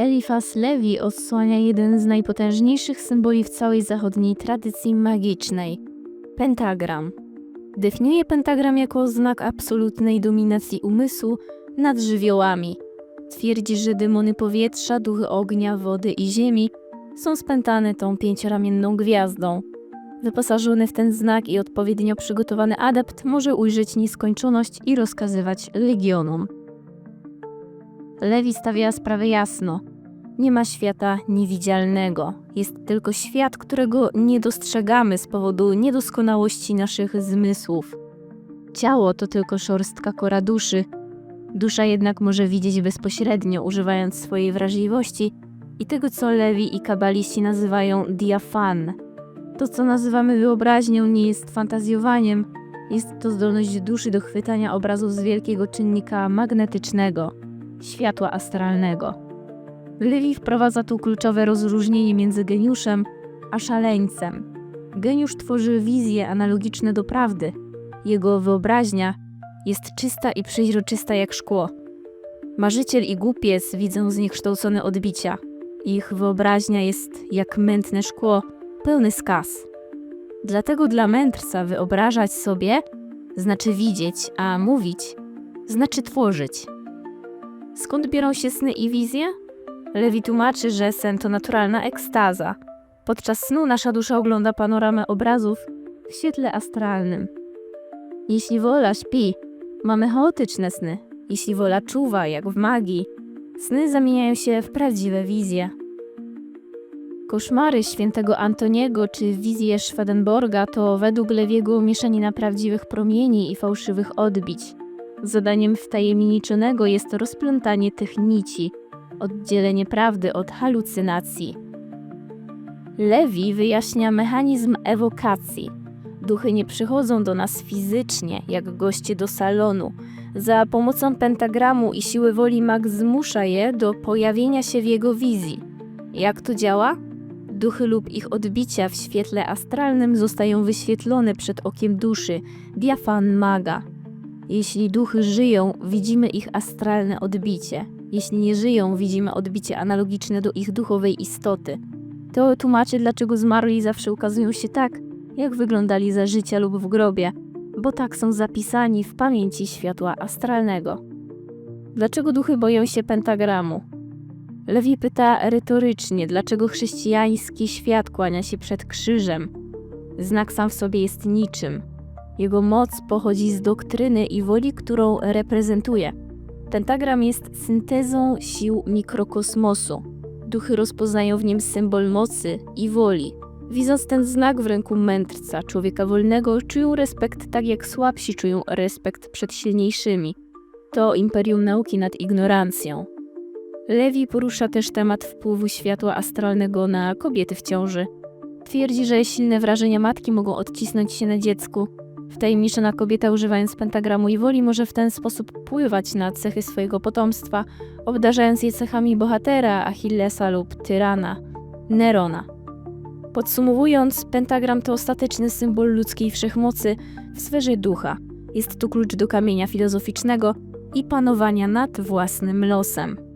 Eliphas Levi odsłania jeden z najpotężniejszych symboli w całej zachodniej tradycji magicznej pentagram. Definiuje pentagram jako znak absolutnej dominacji umysłu nad żywiołami. Twierdzi, że demony powietrza, duchy ognia, wody i ziemi są spętane tą pięcioramienną gwiazdą. Wyposażony w ten znak i odpowiednio przygotowany adept może ujrzeć nieskończoność i rozkazywać legionom. Lewi stawia sprawę jasno. Nie ma świata niewidzialnego. Jest tylko świat, którego nie dostrzegamy z powodu niedoskonałości naszych zmysłów. Ciało to tylko szorstka kora duszy. Dusza jednak może widzieć bezpośrednio, używając swojej wrażliwości i tego, co Lewi i kabaliści nazywają diafan. To, co nazywamy wyobraźnią, nie jest fantazjowaniem, jest to zdolność duszy do chwytania obrazów z wielkiego czynnika magnetycznego światła astralnego. Lewi wprowadza tu kluczowe rozróżnienie między geniuszem a szaleńcem. Geniusz tworzy wizje analogiczne do prawdy. Jego wyobraźnia jest czysta i przeźroczysta jak szkło. Marzyciel i głupiec widzą zniekształcone odbicia. Ich wyobraźnia jest jak mętne szkło, pełny skaz. Dlatego dla mędrca wyobrażać sobie znaczy widzieć, a mówić znaczy tworzyć. Skąd biorą się sny i wizje? Lewi tłumaczy, że sen to naturalna ekstaza. Podczas snu nasza dusza ogląda panoramę obrazów w świetle astralnym. Jeśli wola śpi, mamy chaotyczne sny. Jeśli wola czuwa, jak w magii, sny zamieniają się w prawdziwe wizje. Koszmary świętego Antoniego czy wizje Schwedenborga to według Lewiego mieszanina prawdziwych promieni i fałszywych odbić. Zadaniem wtajemniczonego jest rozplątanie tych nici, oddzielenie prawdy od halucynacji. Lewi wyjaśnia mechanizm ewokacji. Duchy nie przychodzą do nas fizycznie, jak goście do salonu. Za pomocą pentagramu i siły woli mag zmusza je do pojawienia się w jego wizji. Jak to działa? Duchy lub ich odbicia w świetle astralnym zostają wyświetlone przed okiem duszy, diafan maga. Jeśli duchy żyją, widzimy ich astralne odbicie. Jeśli nie żyją, widzimy odbicie analogiczne do ich duchowej istoty. To tłumaczy, dlaczego zmarli zawsze ukazują się tak, jak wyglądali za życia lub w grobie, bo tak są zapisani w pamięci światła astralnego. Dlaczego duchy boją się pentagramu? Lewi pyta retorycznie, dlaczego chrześcijański świat kłania się przed krzyżem. Znak sam w sobie jest niczym. Jego moc pochodzi z doktryny i woli, którą reprezentuje. Pentagram jest syntezą sił mikrokosmosu. Duchy rozpoznają w nim symbol mocy i woli. Widząc ten znak w ręku mędrca, człowieka wolnego, czują respekt tak jak słabsi czują respekt przed silniejszymi. To imperium nauki nad ignorancją. Lewi porusza też temat wpływu światła astralnego na kobiety w ciąży. Twierdzi, że silne wrażenia matki mogą odcisnąć się na dziecku. Wtajemniczona kobieta używając pentagramu i woli może w ten sposób wpływać na cechy swojego potomstwa, obdarzając je cechami bohatera, Achillesa lub tyrana, Nerona. Podsumowując, pentagram to ostateczny symbol ludzkiej wszechmocy w sferze ducha. Jest to klucz do kamienia filozoficznego i panowania nad własnym losem.